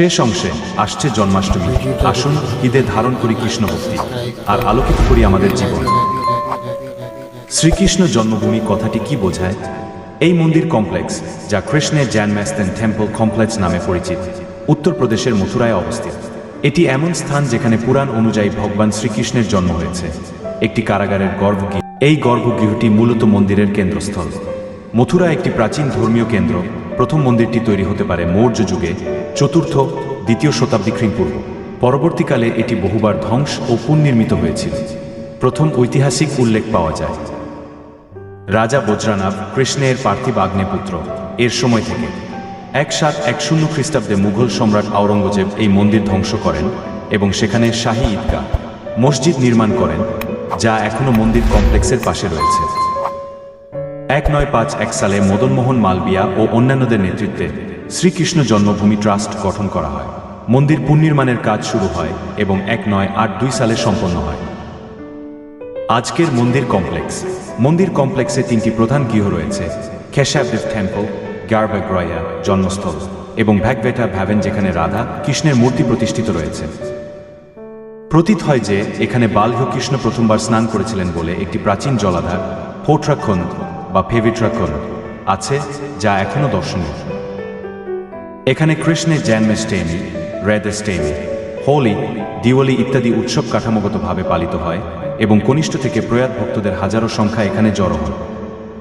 শেষ অংশে আসছে জন্মাষ্টমী। আসুন ঈদে ধারণ করি কৃষ্ণ ভক্তি আর আলোকিত করি আমাদের জীবন। শ্রীকৃষ্ণ জন্মভূমি কথাটি কি বোঝায়? এই মন্দির কমপ্লেক্স, যা কৃষ্ণের জ্যানম্যাস্তেন টেম্পল কমপ্লেক্স নামে পরিচিত উত্তরপ্রদেশের মথুরায় অবস্থিত। এটি এমন স্থান যেখানে পুরাণ অনুযায়ী ভগবান শ্রীকৃষ্ণের জন্ম হয়েছে। একটি কারাগারের গর্ভগৃহ, এই গর্ভগৃহটি মূলত মন্দিরের কেন্দ্রস্থল। মথুরা একটি প্রাচীন ধর্মীয় কেন্দ্র, প্রথম মন্দিরটি তৈরি হতে পারে মৌর্য যুগে। চতুর্থ, দ্বিতীয় শতাব্দী খ্রিপূর্ব পরবর্তীকালে এটি বহুবার ধ্বংস ও পুনর্নির্মিত হয়েছিল। প্রথম ঐতিহাসিক উল্লেখ পাওয়া যায়। রাজা বজ্রানাভ কৃষ্ণের পার্থিব আগ্নেপুত্র, এর সময় থেকে। এক সাত এক শূন্য খ্রিস্টাব্দে মুঘল সম্রাট আওরঙ্গজেব এই মন্দির ধ্বংস করেন এবং সেখানে শাহী ঈদগাহ, মসজিদ নির্মাণ করেন, যা এখনও মন্দির কমপ্লেক্সের পাশে রয়েছে। এক নয় পাঁচ এক সালে মদনমোহন মালবিয়া ও অন্যান্যদের নেতৃত্বে শ্রীকৃষ্ণ জন্মভূমি ট্রাস্ট গঠন করা হয়। মন্দির পুনর্নির্মাণের কাজ শুরু হয় এবং এক নয় আট দুই সালে সম্পন্ন হয়। আজকের মন্দির কমপ্লেক্স। মন্দির কমপ্লেক্সে তিনটি প্রধান গৃহ রয়েছে। খেসাবদেব টেম্পল গার্বাগ্রয়া জন্মস্থল এবং ভ্যাকভেটা ভ্যাভেন যেখানে রাধা কৃষ্ণের মূর্তি প্রতিষ্ঠিত রয়েছে। প্রতীত হয় যে এখানে বালকৃষ্ণ প্রথমবার স্নান করেছিলেন বলে একটি প্রাচীন জলাধার, ফোট্রাখন্দ বা ফেভিট্রাখন্দ আছে যা এখনও দর্শনীয়। এখানে কৃষ্ণের জন্মাষ্টমী রেদাষ্টমী হোলি, দিওয়ালি ইত্যাদি উৎসব কাঠামোগতভাবে পালিত হয় এবং কনিষ্ঠ থেকে প্রয়াত ভক্তদের হাজারো সংখ্যা এখানে জড়ো হন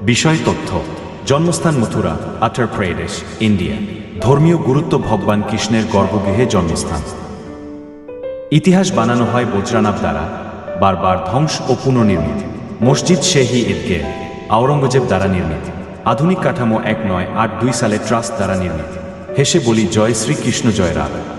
বিষয় তথ্য, জন্মস্থান মথুরা, আটার প্রদেশ ইন্ডিয়া। ধর্মীয় গুরুত্ব ভগবান কৃষ্ণের গর্ভগৃহে জন্মস্থান। ইতিহাস বানানো হয় বজ্রানাভ দ্বারা, বারবার ধ্বংস ও পুনর্নির্মিত। মসজিদ শেহি ঈদগে, আওরঙ্গজেব দ্বারা নির্মিত। আধুনিক কাঠামো এক নয় আট দুই সালে ট্রাস্ট দ্বারা নির্মিত। হেসে বলি জয় শ্রীকৃষ্ণ জয় রাধা।